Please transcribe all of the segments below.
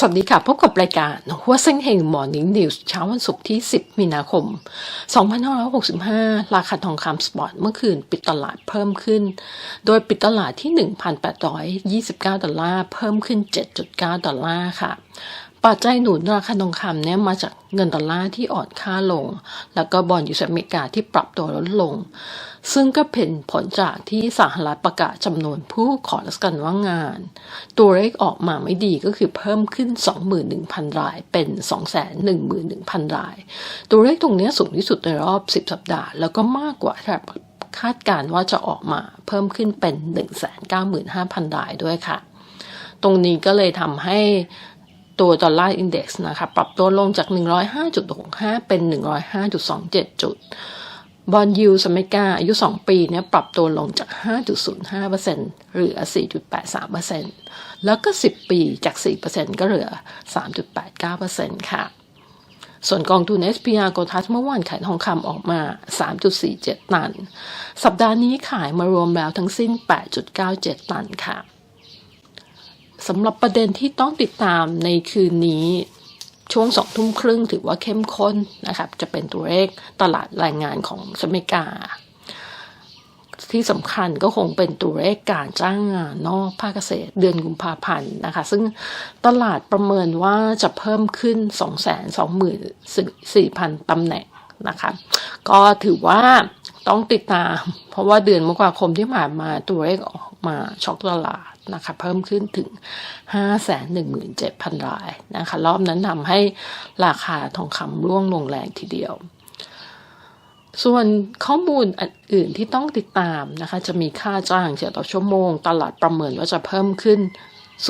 สวัสดีค่ะ พบกับรายการหัวเส้นเฮงมอร์นิ่งนิวส์เช้าวันศุกร์ที่ 10 มีนาคม 2565 ราคาทองคำสปอร์ตเมื่อคืนปิดตลาดเพิ่มขึ้น โดยปิดตลาดที่ 1,829 ดอลลาร์ เพิ่มขึ้น 7.9 ดอลลาร์ค่ะ ปัจจัยหนุนราคาทองคำเนี่ยมาจากเงินดอลลาร์ที่อ่อนค่าลง แล้วก็บอลยูสหรัฐอเมริกาที่ปรับตัวลดลง ซึ่งก็เป็นผลจากที่สหรัฐประกาศจำนวนผู้ขอรับการว่างงาน ตัวเลขออกมาไม่ดีก็คือเพิ่มขึ้น 21,000 รายเป็น 211,000 ราย ตัวเลขตรงเนี้ยสูงที่สุดในรอบ 10 สัปดาห์ แล้วก็มากกว่าที่คาดการณ์ว่าจะออกมาเพิ่มขึ้นเป็น 195,000 รายด้วยค่ะ ตรงนี้ก็เลยทำให้ ตัวดอลลาร์อินเด็กซ์นะคะปรับตัวลงจาก 105.65 เป็น 105.27 จุด บอลยูสเมกาอายุ 2 ปีเนี่ยปรับตัวลงจาก 5.05%เหลือ 4.83%แล้วก็ 10 ปีจาก 4%ก็เหลือ 3.89%ค่ะส่วนกองทุน SPR โกทัสเมื่อวานขายทองคำออกมา 3.47 ตัน สัปดาห์นี้ขายมารวมแล้วทั้งสิ้น 8.97 ตันค่ะ สำหรับประเด็นที่ต้องติดตามในคืนนี้ช่วงสองทุ่มครึ่งถือว่าเข้มข้นนะครับ จะเป็นตัวเลขตลาดแรงงานของสเมริกา ที่สำคัญก็คงเป็นตัวเลขการจ้างงานนอกภาคเกษตรเดือนกุมภาพันธ์นะคะ ซึ่งตลาดประเมินว่าจะเพิ่มขึ้น 2 2 4 0 0 0ตำแหน่งนะคะ ก็ถือว่าต้องติดตาม เพราะว่าเดือนมกราคมที่ผ่านมาตัวเลขออกมาช็อกตลาด นะคะเพิ่มขึ้นถึง 517,000 รายนะคะรอบนั้นทำให้ราคาทองคำร่วงลงแรงทีเดียว ส่วนข้อมูลอื่นที่ต้องติดตามนะคะจะมีค่าจ้างเฉลี่ยต่อชั่วโมง ตลาดประเมินว่าจะเพิ่มขึ้น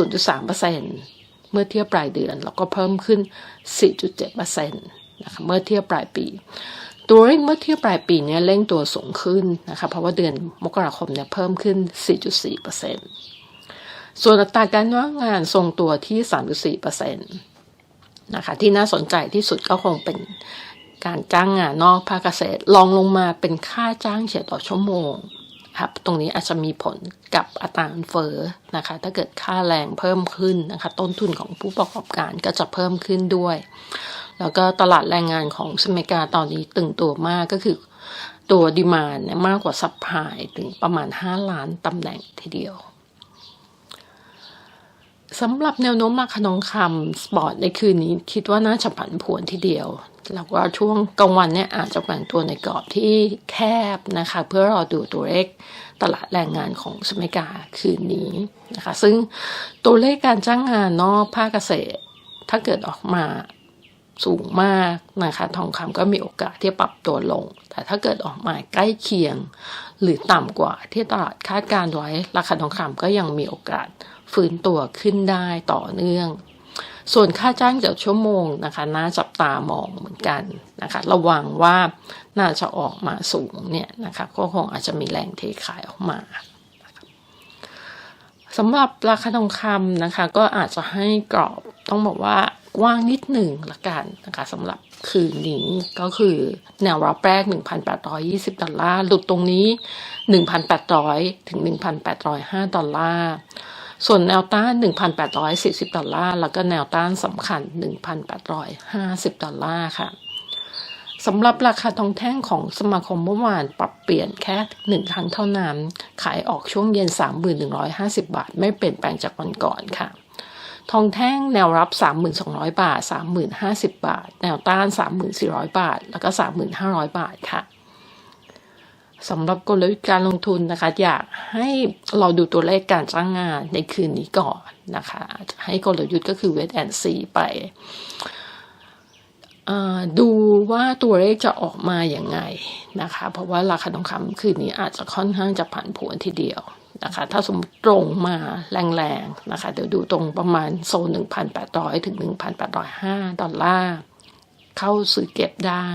0.3%เมื่อเทียบปลายเดือน แล้วก็เพิ่มขึ้น 4.7%นะคะเมื่อเทียบปลายปีตัวเลขเมื่อเทียบปลายปีนี้เร่งตัวสูงขึ้นนะคะเพราะว่าเดือนมกราคมเนี่ยเพิ่มขึ้น 4.4% ส่วนอัตราการว่างงานทรงตัวที่3.4%นะคะที่น่าสนใจที่สุดก็คงเป็นการจ้างงานนอกภาคเกษตรลองลงมาเป็นค่าจ้างเฉลี่ยต่อชั่วโมงครับตรงนี้อาจจะมีผลกับอัตราเฟ้อนะคะ ถ้าเกิดค่าแรงเพิ่มขึ้นนะคะ ต้นทุนของผู้ประกอบการก็จะเพิ่มขึ้นด้วย แล้วก็ตลาดแรงงานของสหรัฐอเมริกาตอนนี้ตึงตัวมากก็คือตัวดีมานเนมากกว่าซัพพลายถึงประมาณ 5 ล้านตำแหน่งทีเดียว สำหรับแนวโน้มราคาทองคำสปอร์ตในคืนนี้คิดว่าน่าจะผันผวนทีเดียว แล้วก็ช่วงกลางวันเนี่ยอาจจะแบ่งตัวในกรอบที่แคบนะคะ เพื่อรอดูตัวเลขตลาดแรงงานของสมัยกาคืนนี้นะคะ ซึ่งตัวเลขการจ้างงานนอกภาคเกษตร ถ้าเกิดออกมาสูงมากนะคะ ทองคำก็มีโอกาสที่ปรับตัวลง แต่ถ้าเกิดออกมาใกล้เคียง หรือต่ำกว่าที่ตลาดคาดการไว้ ราคาทองคำก็ยังมีโอกาส ฟื้นตัวขึ้นได้ต่อเนื่อง ส่วนค่าจ้างต่อชั่วโมงนะคะน่าจับตามองเหมือนกันนะคะระวังว่าน่าจะออกมาสูงเนี่ยนะคะก็คงอาจจะมีแรงเทขายออกมาสำหรับราคาทองคำนะคะ ก็อาจจะให้กรอบต้องบอกว่ากว้างนิดหนึ่งละกันนะคะสำหรับคืนนี้ก็คือแนวรับแรก 1,820 ดอลลาร์ หลุดตรงนี้ 1,800 ถึง 1,805 ดอลลาร์ ส่วนแนวต้าน 1,840 ดอลลาร์ แล้วก็แนวต้านสำคัญ 1,850 ดอลลาร์ค่ะสำหรับราคาทองแท่งของสมาคมเมื่อวานปรับเปลี่ยนแค่หนึ่งครั้งเท่านั้น ขายออกช่วงเย็น 3,150 บาท ไม่เปลี่ยนแปลงจากวันก่อนค่ะ ทองแท่งแนวรับ 3,200 บาท 3,050 บาท แนวต้าน 3,400 บาท แล้วก็ 3,500 บาทค่ะ สำหรับกลยุทธ์การลงทุนนะคะ อยากให้เราดูตัวเลขการจ้างงานในคืนนี้ก่อนนะคะ ให้กลยุทธ์ก็คือเวทแอนซีไปดูว่าตัวเลขจะออกมาอย่างไงนะคะ เพราะว่าราคาทองคำคืนนี้อาจจะค่อนข้างจะผันผวนทีเดียวนะคะ ถ้าสมมติตรงมาแรงๆนะคะ เดี๋ยวดูตรงประมาณโซน1,800 ถึง 1,805 ดอลลาร์ เข้าซื้อเก็บได้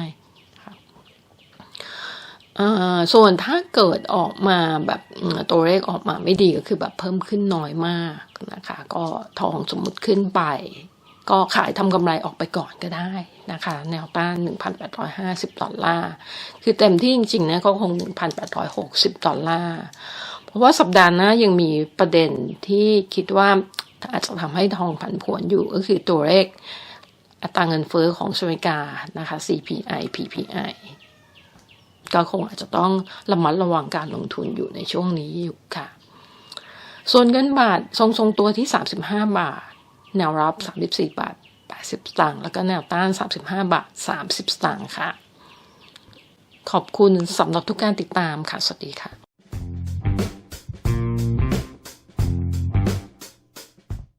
ส่วนถ้าเกิดออกมาแบบตัวเลขออกมาไม่ดีก็คือแบบเพิ่มขึ้นน้อยมากนะคะ ก็ทองสมมุติขึ้นไป ก็ขายทำกำไรออกไปก่อนก็ได้นะคะ แนวต้าน 1,850 ดอลลาร์ คือเต็มที่จริงๆนะก็คง 1,860 ดอลลาร์ เพราะว่าสัปดาห์หน้ายังมีประเด็นที่คิดว่าอาจจะทำให้ทองผันผวนอยู่ก็คือตัวเลขอัตราเงินเฟ้อของสหรัฐอเมริกานะคะ CPI PPI ก็คงอาจจะต้องระมัดระวังการลงทุนอยู่ในช่วงนี้อยู่ค่ะ ส่วนเงินบาททรงทรงตัวที่ 35 บาท แนวรับ 34 บาท 80 สตางค์แล้วก็แนวต้าน 35 บาท 30 สตางค์ค่ะ ขอบคุณสำหรับทุกการติดตามค่ะ สวัสดีค่ะ